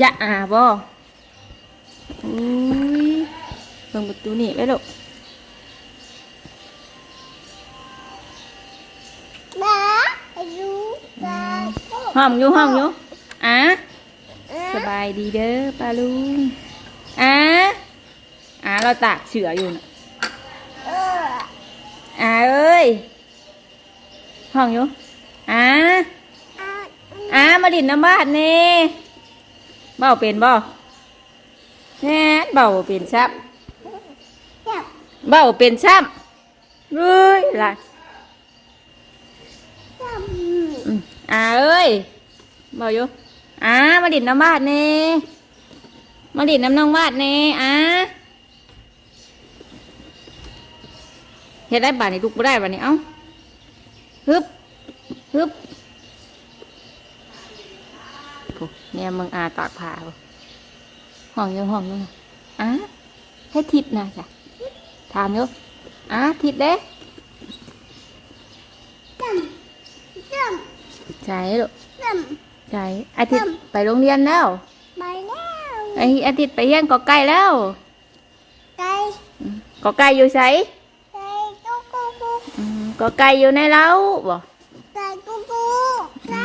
จะอาบ่อุ้ยเบิ่งประตูนี่ไว้ลูกบ้าอายุบ้าห้องอยู่ห้องอยู่อะสบายดีเด้อป้าลุงอะอะเราตากเสืออยู่น่ะเอออะเอ้ยห้องอยู่อะ อามาดินน้ำบ้านนี่เบาเป็นบ่แน่เบาเป็นซับจับเบาเป็นซ้ำเฮ้ยล่ะอ่าเอ้ยเบาอยู่อ่ามาดินน้ำบ้านนี่มาดินน้ำน้องบ้านนี่อ่าเฮ็ดได้บานนี่ลูกบ่ได้บานนี่เอ้าฮึบฮึบโอ้ เนี่ยมึงอาตากผ้าบ่ห้องอยังห้องอยังอะให้ทิศนะจ้ะถามอยู่อะทิศเด้จับจับใช่ลูกจับใช่อาทิตย์ไปโรงเรียนแล้วไปแล้วไออาทิตย์ไปเรียนกอไก่แล้วไก่กอไก่อยู่ไสไก่กุ๊กกุ๊กกุ๊กอืมกอไก่อยู่ในเล้าบ่ ไก่กุ๊กกุ๊กไก่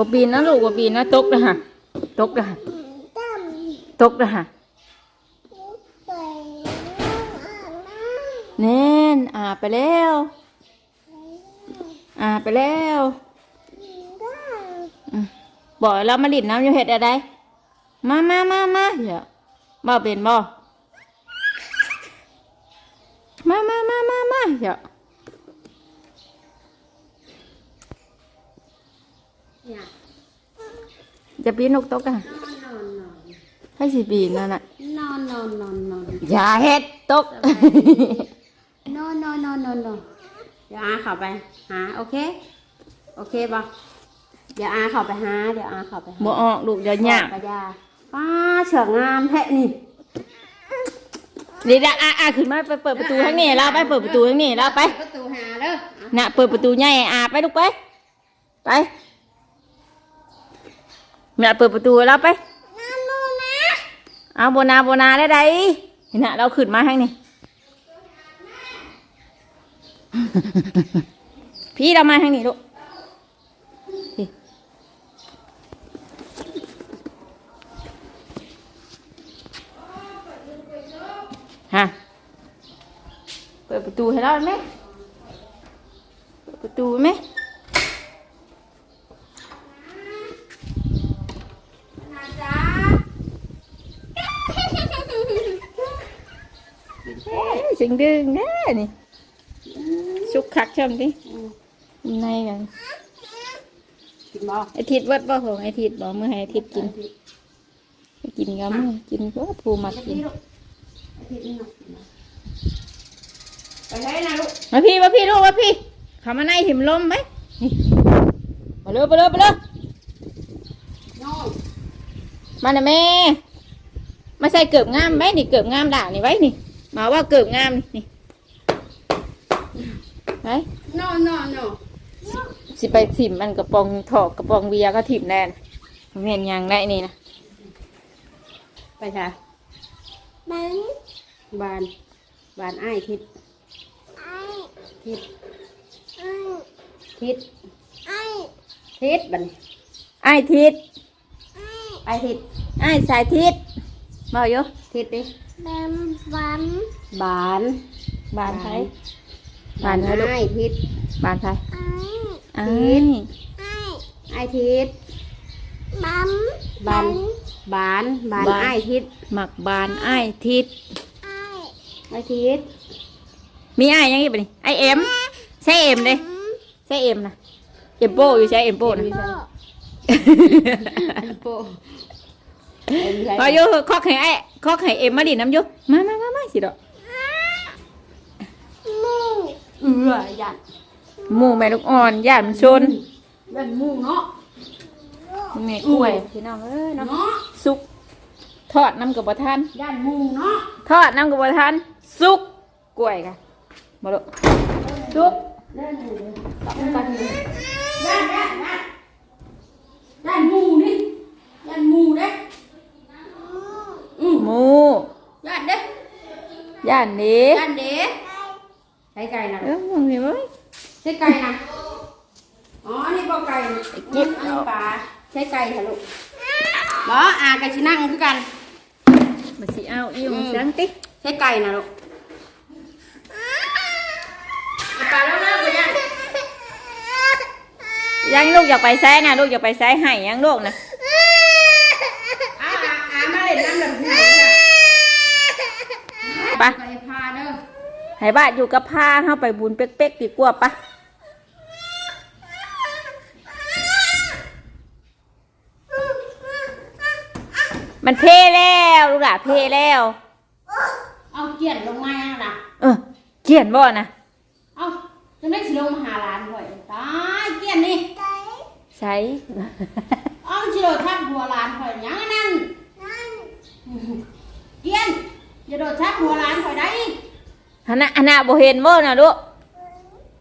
บ่ปีนนะลูกบ่ปีนนะตกนะฮะตกนะฮะตกนะฮะไปอาบน้ำแน่นอาไปแล้วอาไปแล้วได้อืมบอกเรามาดิดน้ำอยู่เห็ดอะไรมามามามาเดี๋ยวบ่เป็นบ่มามามามามาเดี๋ยว เนี่ย จะปีนนกตกอะนอนนอนนอนให้สิปีนนั่นน่ะนอนนอนนอนนอนอย่าเฮ็ดตกนอนนอนนอนนอนนอนเดี๋ยวอาเข้าไปหาโอเค โอเคป่ะเดี๋ยวอาเข้าไปหา เดี๋ยวอาเข้าไปหาบ่ออกลูกเดี๋ยวหยาบปะยาป้าเฉื่องงามแท้นี่เดี๋ยวอะอะขึ้นมาไปเปิดประตูข้างนี้เราไปเปิดประตูข้างนี้เราไป ประตูหาเด้อน่ะเปิดประตูใหญ่อะไปลูกไป ไป น่ะเปิดประตูเราไปน้ำมูนะเอาโบนาโบนาได้ไดเห็นน่ะเราขึ้นมาข้างนี้พี่เรามาทางนี้ลูกพี่ฮะเปิดประตูให้เราไหมเปิดประตูไหมเอ้ยเสิ งดึงแน่นี่ชุกคักช่ำดิในกันกินบ่ไอทิดวัดบ่ของไอทิดบอกเมื่อให้ไอทิดกินไปกินก็มื่อกินก็ผูมักกินไปไหนนะลูกมาพี่มาพี่ลูกมาพี่เข้ามาในหิมลมไหมนี่มาเลยไปเลยไปเลยนอนมาหน่ะแม่ มาใส่เกือบงามไหมนี่เกือบงามด่างนี่ไว้นี่ มาว่าเกือบงามนี่นี่ไว้นอนนอนนอนสิไปถิ่มมันกระปองถอกกระปองเบียร์ก็ถิ่มแน่นเห็นยังได้นี่นะไปค่ะมันบานบานไอ้ายทิศไอ้ทิศไอ้ทิศไอ้ทิศบัดนไอ้ทิศไอ้ไอ้ายทิศไอ้สายทิศบอกอยู่ทิศดิ แบมบัมบานบานไทยบานไทยลูกไอ้ายทิศบานไทยไอ้ไอ้ไอ้ไอ้ายทิศบัมบานบานบานไอ้ายทิศหมักบานไอ้ทิศไอ้ไอ้ายทิศมีไอ้ยังไงปะนี่ไอ้เอ็มใช่เอ็มเลยใช่เอ็มนะเอ็มโปอยู่ใช่เอ็มโปนะโบโปเอ็มใช่ พออยู่คอกให้ไอ้คอกให้เอ็มมาดิน้ำอยู่มามามามาสิดอกมูเออหยัดหมูแม่ลูกอ่อนย่านมันชนยันหมูเนาะแม่กล้วยพี่น้องเอ้ยเนาะเนาะสุกทอดน้ำกับบัทานยันหมูเนาะทอดน้ำกับบัทานสุกกล้วยค่ะมาลูกสุกเล่นหมูต้องกันยันยันยันด้านหมูนี่ด้านหมูเด้อื มหมูด้านเด้ย่านนี้ด้านเด้ใช้ไก่นะเออมึงเห็นไหมใช้ไก่นะอ๋ออันนี่ปลาไก่นะเจ็บอันนี้ปลาใช้ไก่ค่ะลูกบออ่ากับชินั่งคือกันมาสิเอาอีของสังติใช้ไก่นะลูกเอาปลาแล้วนะไปยังยังลูกอยากไปไซนะลูกอยากไปไซให้ยังลูกนะ อ่าอ่าอ่ามาเล่นน้ำแบบไหนค่ะ ไปไปพาเด้อให้บ้านอยู่กับพาเข้าไปบุญเป๊กๆดีกว่าปะมันเพแล้วลูกหล่ะเพแล้ว เอาเกียนลงมาน่ะเออเขียนบ่นะเอาจะได้สิลงมาหาหลานข่อยตายเกียนนี่ใช้เอาชิโดดทับหัวหลานข่อยหยังอันนั่นเกียน อย่าโดดทับหัวหลานข่อยได้ฮะนะฮะนะบ่เห็นบ่นะลูก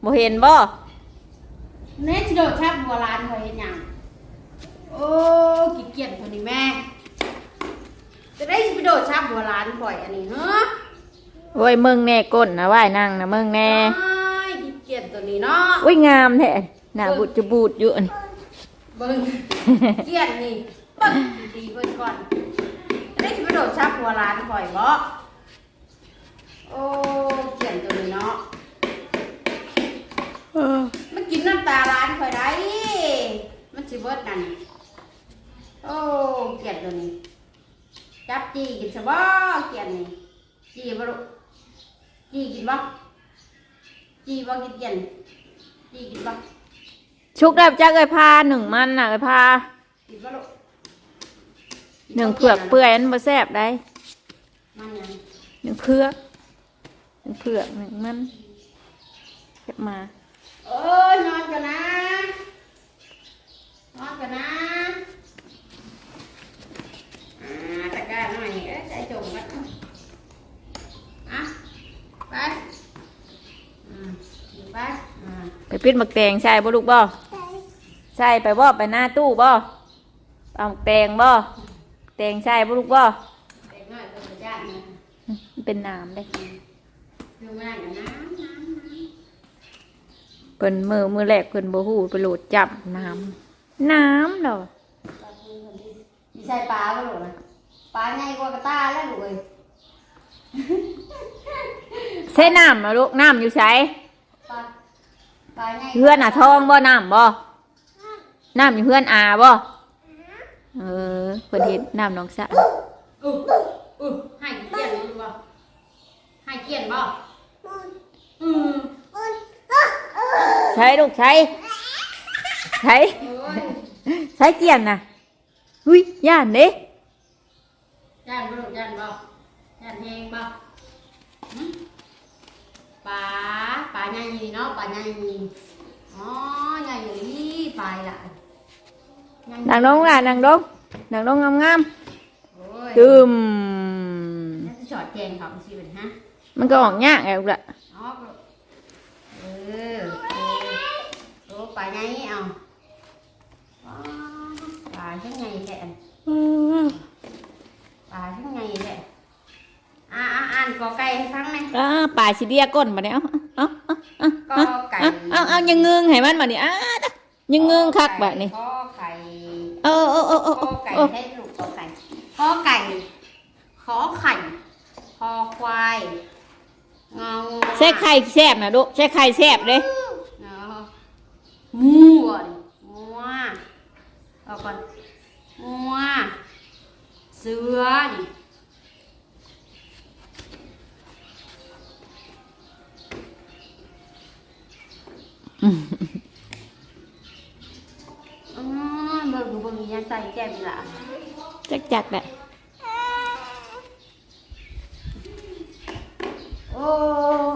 บ่เห็นบ่เนชิโดดทับหัวหลานข่อยเห็นหยังโอ้กี่เกียนคนนี้แม่ จะได้สิไปโดดทับหัวหลานข่อยอันนี้เนาะโอ้ยมึงแน่ก้นนะว่ายนั่งนะมึงแน่ไอ้กี่เกียนตัวนี้เนาะอุ้ยงามแท้หน้าบุดจะบูดอยู่อันนี้เบิ่งเกียนนี่เบิ่งดีเบิ่งก่อนจะได้สิไปโดดทับหัวหลานข่อยบ่ โอ้เกียนตัวนี้เนาะมันกินน้ำตาร้านข่อยได้ มันสิเบิดนั่นโอ้เกลียดตัวนี้จับจีกินซะบ่เกลียดนี่จีบ่ลูกจีกินบ่จีบ่กินเกลียนจีกินบ่ชุกได้จักเอ้ยพาหนึ่งมันน่ะเอ้ยพากินบ่ลูกหนึ่งเผือกเปื่อยมันบ่แซ่บได้มันยังหนึ่งเผือกหนึ่ง เผือกหนึ่งมันเก็บมา เอ้ยนอนกันนะ นอนกันนะอ่าตะกร้าหน่อยเอ้ยใจจมกันอะไปอืมอยู่ไปอ่า ไปปิดหมักแตงใช่บ่ลูกบ่ใช่ไปบ่ไปหน้าตู้บ่เอาหมักแตงบ่แตงใช่บ่ลูกบ่ เด็กน้อยก็จะย่านนะมันเป็นน้ำได้ดูมากกันน้ำน้ำน้ เพิ่นมือมือแรกเพิ่นบ่ฮู้ไปโหลดจับน้ำน้ำเนาะำปลาทูคนที่มีใส่ปลาก็หลูกนะปลาใหญ่กว่ากระต้าแล้วหลูกเอ้ยใช้น้ำเนาะลูกน้ำอยู่ไสปลาปลาใหญ่เพื่อนอะทองบ่น้ำบ่น้ำอยู่เพื่อนอาบ่เออเพิ่นเห็นน้ำน้องสะอุ๊อุ๊ให้เกียนรู้บ่ให้เกียนบ่อืม ใช้ลูกใช้ใช้โอ้ยใช้เกียนน่ะหุ้ยย่านเด้ย่านบ่ลูกย่านบ่ย่านแหงบ่หึปลาปลาใหญ่นี่เนาะปลาใหญ่นี่อ๋อใหญ่อย่างนี้ปลายละใหญ่นางลงล่ะนางลงนางลงงามโอ้ยๆตึมแล้วจะจอดแจงเขาสิเป็นฮะมันก็ออกยากไงลูกละอ๋อเออเออโอ้ป ลาใหญ่เอาอ๋อปลาช่างไงแท้อันปลาช่างไงแท้อ่าอ่าอ่านกอไก่ให้ฟังหน่อยอ่าป่าสิเดียก้นมาเนี่ยเอาเอาเอากอไก่เอาเอาเอายังเงืองให้มันมาเนี่ยอ่ายังเงืองคักแบบนี้กอไก่เออเออเออเออกอไก่เออให้ลูกกอไก่กอไก่ขอไข่คอควายงองูใช้ไข่แซ่บนะลูกใช้ไข่แซ่บเลยเนาะ งูอะดิงัวเอาก่อนงัวเสือดิอ๋อเบิ่งดูเบิ่งอีหยังใส่แก้มอีหล่ะจักจักแหละโอ้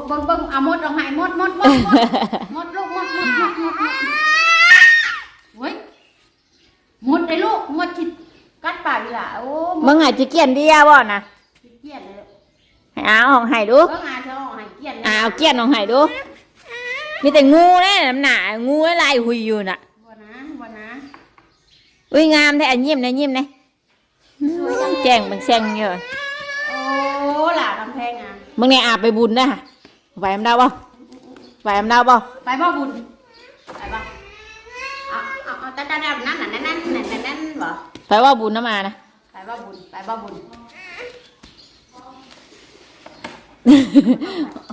เบิ่งเบิ่งเอาหมดเอาให้หมดหมดหมดหมดหมดลูกหมดหมดหมดหมดหมดเฮ้ยหมดเลยลูกหมดที่กัดปากอีหล่ะโอ้ห มมึดงอาจจะเกลียนเดียบ่นะเกลียดเลยลูกให้อาเอาของให้ดูเบิ่งอาเธอเอาให้เกลียดเลยอาเอาเกลียนของให้ดู มีแต่งูแน่น้ำหนางูลายหุยอยู่น่ะบ่นะบ่นะอุ้ยงามแท้อันยิ้มนะยิ้มนะแจ้งเป็นแซงเยอะโอ้หล่ะกำแพงอะมึงเนี่ยอาบไปบุญนะฮะไหวมนดาวบ่ไหวมนดาวบ่ไปบ่บุญไปบ่เอาเอาเอาตาตาดำนั่นน่ะนั่นนั่นนั่นนั่นนั่นบ่ไปว่าบุญน้ำมานะ ไปบ่บุญไปบ่บุญ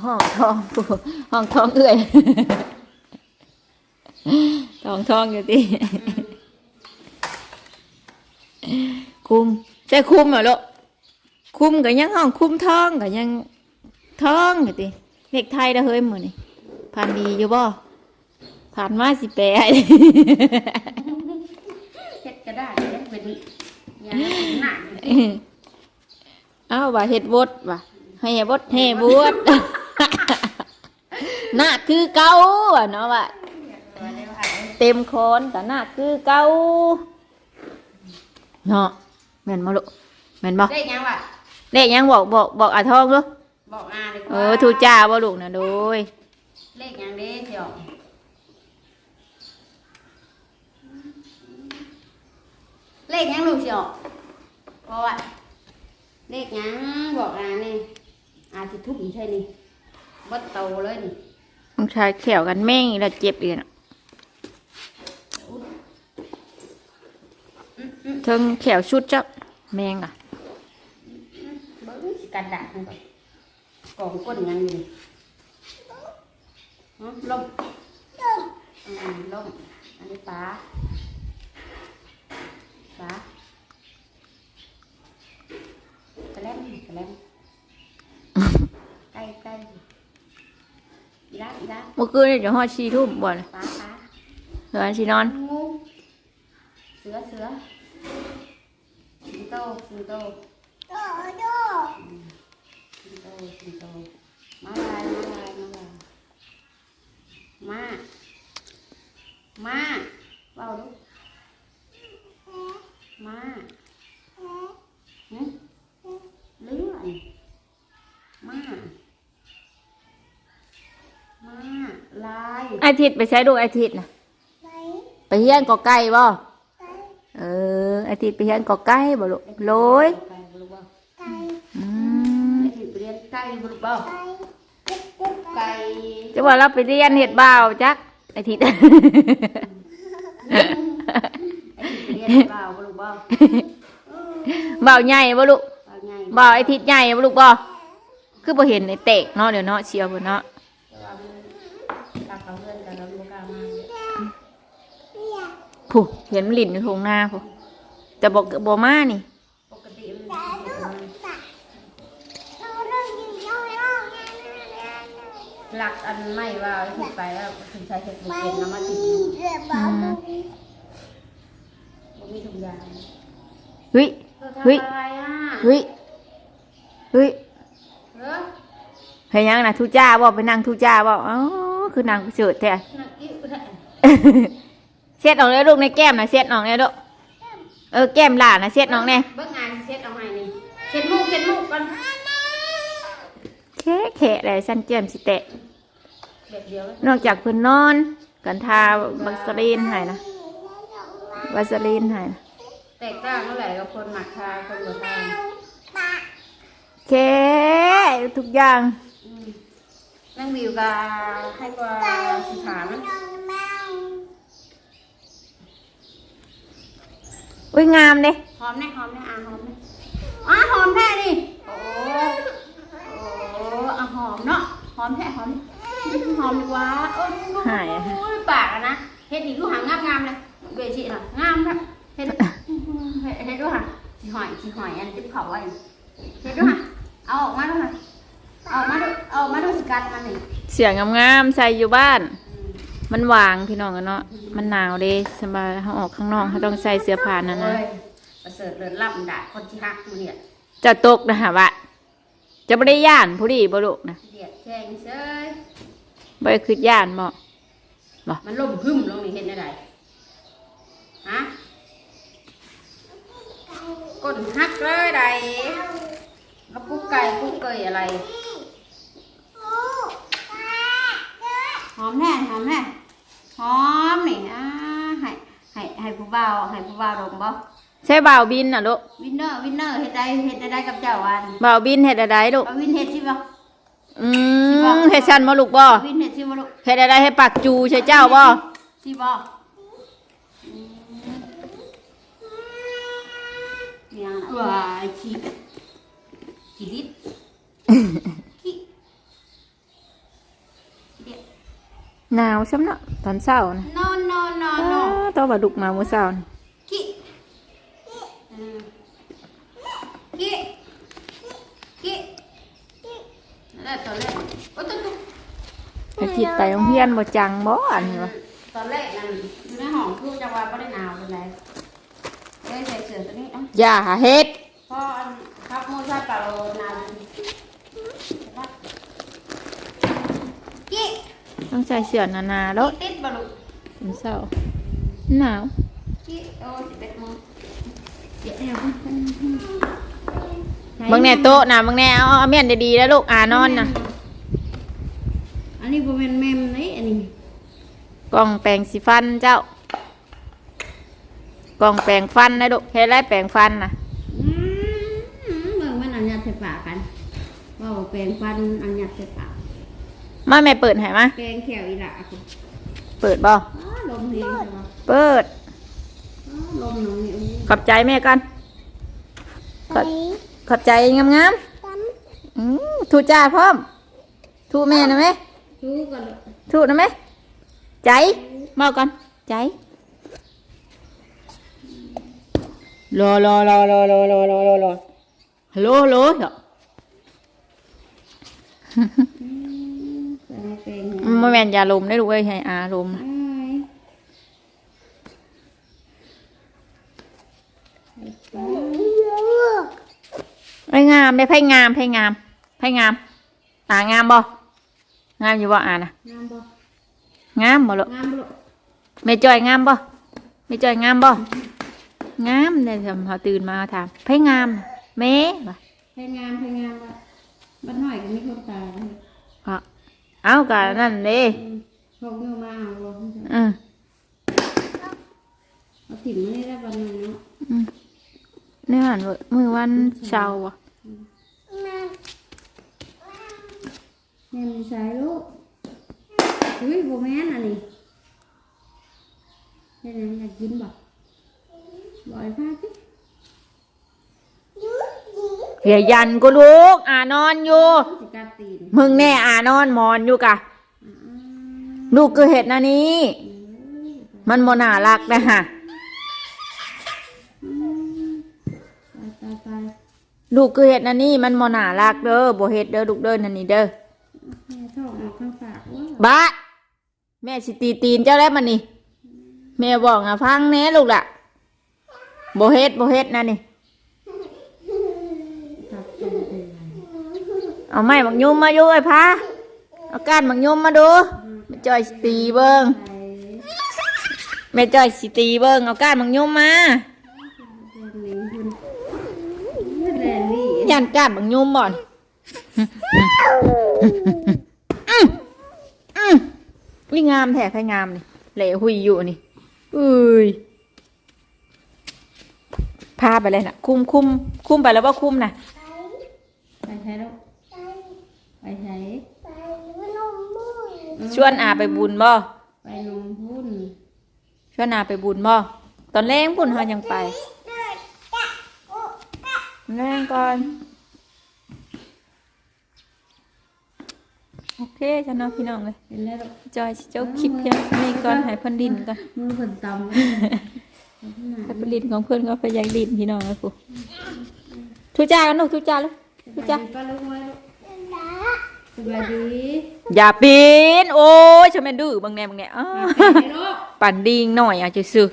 ห้องทองปู่ห้องทองเอื่อยทองทองอยู่ที่คุมใช่คุมเหรอลูกคุมกับยังห้องคุมทองกับยังทองอยู่ที่เด็กไทยได้อเฮ้ยมือนี่ผ่านดีอยู่บ่ผ่านมาสิแปดเฮ็ดก็ได้เฮ็ดเป็นอย่างหนัก เอ้าว่าเฮ็ดบดว่าให้บดให้บวชหน้าคือเก่าว่ะเนาะว่าเต็มโคนแต่หน้าคือเก่าเนาะแม่นบ่ลูกแม่นบ่ได้ยังวะเลขยังบอกบอกบอกอาทองลูกบอกอาเลยเออทูจ้าบ่ลูกนะโดยเลขยังเด้เสี่ยว เลขยังลูกเสี่ยวเพราะว่าเลขยังบอกอานี่อาสิทุบใช่นี่บัดโตเลยนี่ต้องชายแขวกันแม่งอีกแล้วเจ็บอีกน่ะเทิงแขวชุดจับแมงอะเบิ้งสิกันดาษมันก่อนกองก้นยังอยู่นี่ฮะล่มอืมล่มอันนี้ปลา ปลากระแลมกระแลมใกล้ใกล้อีละอีละเมื่อคืนนี่เดี๋ยวฮอดชีทุ่มบ่เลยปลาปลาเดี๋ยวอันชีนอน งูเสือเสือสิงโตสิงโตโดโดสิงโตสิงโตมาลายมาลายมาลายมา มาเบาลูกมาหึเลื่อนมามาลาย อาทิตย์ไปใช้ดูอาทิตย์นะไปไปเฮียนกอไก่บ่ไปเอออาทิตย์ไปเฮียนกอไก่บ่ลูกโลยไก่บลูกบ่ไปอืมไอ้ที่ไปเรียนไก่บลูกบ่ไปไก่จะว่าเราไปเรียนเฮ็ดบ่าวจักอาทิตย์ไอ้ที่ไปเรียนเปล่าบลูกบ่บ่าวใหญ่บ่ลูกเอาไงบ่าวอาทิตย์ใหญ่บ่ลูกบ่คือบ่เห็นในเตกเนาะเดี๋ยวเนาะเชียวเพิ่นเนาะ แต่ว่ามันกลับเขาเพื่อนกันแล้วบ่กล้ามา ผู้เห็นมันลิ้นอยู่ทงหน้าผู้แต่บ่บ่มานี่ปกติมันเห็นมันเราเรื่องอยู่ยาวๆนะหลักอันไม่ว่าถึงไปแล้วถึงใช้เห็ดบุไปกเป็นน้ำมันถึงเรือบ้าบุบ่มีทุกอย่างเฮ้ยเฮ้ยเฮ้ยเฮ้ยเออเฮ้ยยังนะทุจ้าบ่ไปนั่งทุจ้าบ่อ๋อคือนางเสิร์ชแท้นักอิ่วแท้ เช็ดออกเลยลูกในแก้มนะเช็ดออกเลยลูกเออแก้มหลานนะเช็ดออกแน่เบิ่งงานเช็ดเอาให้นี่เช็ดมุกเช็ดมุกก่อนแค่แค่อะไรสั้นแก้มสิแตะ แบบเดียวเลยนอกจากเพิ่นนอนกันทาวัสลีนให้นะวัสลีนให้นะแตกต่างเท่าไหร่กับคนหมักทาคนบ่ทาแค่ทุกอย่างอืมนั่งวิวกับให้กว่าสิถามนะ อุ้ยงามเด้หอมแน่หอมแน่อะหอมแน่อะหอมแท้นี่โอ้โอ้อะหอมเนาะหอมแท้หอมหอมดีกว่าโอ้ยหายอะโอ้ยปากอะนะเฮ็ดอีกดูหางงามๆเลยเวชิน่ะงามนะเฮ็ดเฮ็ดเฮ็ดดูหางสิหอยสิหอยอันติ๊บเขาไว้เฮ็ดดูหางเอาออกมาดูหางเอาออกมาดูเอาออกมาดูสกัดมันนี่เสียงงามๆใส่อยู่บ้านอื มมันวางพี่น้องกันเนาะ มันหนาวเด้สบายเขาออกข้างนอกเขาต้องใส่เสื้อผ้านั่นนะโอ้ยประเสริฐเลิศล่ำด่าคนที่ฮักมือเนี่ยจะตกนะฮะวะจะไม่ได้ย่านผู้ดีบ่ลูกนะเดียดแข่งเซยบ่ได้คือย่านบ่มันล่มหึ่มลงนี่เห็นได้ไดฮะก้นฮักเลยใดแล้วกุ๊กไก่กุ๊กเกยอะไรหอมแน่หอมแน่ หอมนี่อ่าให้ให้ให้ผู้บ่าวให้ผู้บ่าวดมบ่ใช่บ่าวบินน่ะลูกวินเนอร์วินเนอร์เฮ็ดได้เฮ็ดได้กับเจ้าอันบ่าวบินเฮ็ดอะไรลูกเอาวินเฮ็ดสิบ่อืมเฮ็ดชันบ่ลูกบ่วินเฮ็ดสิบ่ลูกเฮ็ดอะไรให้ปากจูใช่เจ้าบ่สิบ่เนี่ยว้ายขี้ขี้ดิบขี้ขี้เดีย หนาวซ้ำเนาะตอนเช้านะ no no no อ้า no ตัวบ่ดุกมามื้อเช้านี่ขี้อืมขี้ขี้แล้วตอนแรกโอ้ยตุ๊ตุ๊ไปคิดไปโรงเรียนบ่จังบ่อันนี้วะตอนแรกนั่นอยู่ในห้องคือจะว่าไม่ได้หนาวเป็นไรเลยใส่เสื้อตัวนี้เอ้า อย่าเฮ็ดพออันครับมูซาเปาหนาวกี้ ต้องใส่เสื้อหนาๆแล้วติดบอลุตอนเช้าหนาวกี้โอ้สิบเอ็ดโมงเดี๋ยวเบิ่งแน่โต๊ะน่ะเบิ่งแน่เอาเอาเมียนดีๆแล้วลูกอ่านอนน่ะอันนี้บ่แม่นแม่มนี่อันนี้กล่องแปรงสีฟันเจ้ากล่องแปรงฟันนะลูกเฮ็ดไรแปรงฟันน่ะอืมเบิ่งมันอันยัดใส่ปากกันว่าบ่แปรงฟันอันยัดใส่ปาก มาแม่เปิดให้มาแปรงแขวอีหละคุณเปิดบ่อ๋อลมเฮงใช่ปะเปิดอ๋อลมหนูนี่อุ้ยขอบใจแม่กันไปขอบใจงามตั้มๆอืมถูกจ้าพร้อม ถูกแม่นะไหมชูกันถูกนะไหมใจมาก่อน ใจ รอรอรอรอรอรอรอรอรอฮัลโหลฮัลโหลเหรอ ใส่แปรงมาแม่นยาลมได้ดูเว้ยให้อาลมอ้ายไอ้ยงามได้ไพ่งามไพ่งามไพ่งามอ่างามบ่งามอยู่บ่อ่านะงามบ่งามบ่ลูกงามบ่ลูกแม่จอยงามบ่แม่จอยงามบ่งามเลยทำเขาตื่นมาถามไพ่งามน่ะแม่บ่เพลงงามเพลงงามว่ะบ้านหน่อยก็มีคนตายนะอะ เอากะนั่นเด้อืมพวกนี้มาเอาบ่อืมเอาถิ่มมานี่ได้บ้านหน่อยเนาะในวันเว้ยมือวันเสาร์อะมาแม่มีสายลูกอุ้ยโบแม่นอันนี้ได้ไหนอยากกินบ่บ่อยพาสิยุดี เฮียยันก็ลูกอ่านอนอยู่ สิกัดตีนมึงแน่อ่านอนมอนอยู่กะอ่าลูกคือเห็ดนะนี่มันโมน่ารักนะฮะตายตายตายลูกคือเห็ดนะนี่มันโมน่ารักเด้อบ่เห็ดเด้อลูกเด้อนั่นนี่เด้อแม่ท้องออกข้างปากว่าบ้าแม่สิตีตีนเจ้าแล้วมันนี่แม่บอกอะพังแน่ลูกล่ะบ่เฮ็ดบ่เฮ็ดนะนี่ ตับเป็นเป็นไร เอาไม้บักยุ่มมาอยู่ไอ้พาเอาก้านบักยุ่มมาดูแม่จอยสิตีเบิ่งไปแม่จอยสิตีเบิ่งเอาก้านบักยุ่มมายันก้านบักยุ่มบ่อนนี่งามแท้ใครงามนี่เหล่หุยอยู่นี่อุ้ยพาไปเลยน่ะคุมคุมคุมไปแล้วว่าคุมนะไปใช้ลูก ไปไปใช้ไปว่านมมุ้ยชวนอาไปบุญบ่ไปนมพุ่นชวนอาไปบุญบ่ตอนแรกบุญเฮายังไปเดินกะโอ้กะแรงก่อนโอเคจ้ะเนาะพี่น้องเลยเป็นได้ลูกจอยสิเจ้าคลิปเพียงนี้ก่อนให้เพิ่นดินก่อนมือเพิ่นตำให้เพิ่นดินของเพิ่นก็ไปอยากดินพี่น้องเลยปู่ทุจ้ากันลูกทุจ้าลูกทุจ้าป้าลูกไว้ลูกดา สบายดีอย่าปีนโอ้ยฉันแม่นดื้อเบางแน่เบางแน่อ้าไปลูก ปั่นดิงหน่อยอะจะซื้อ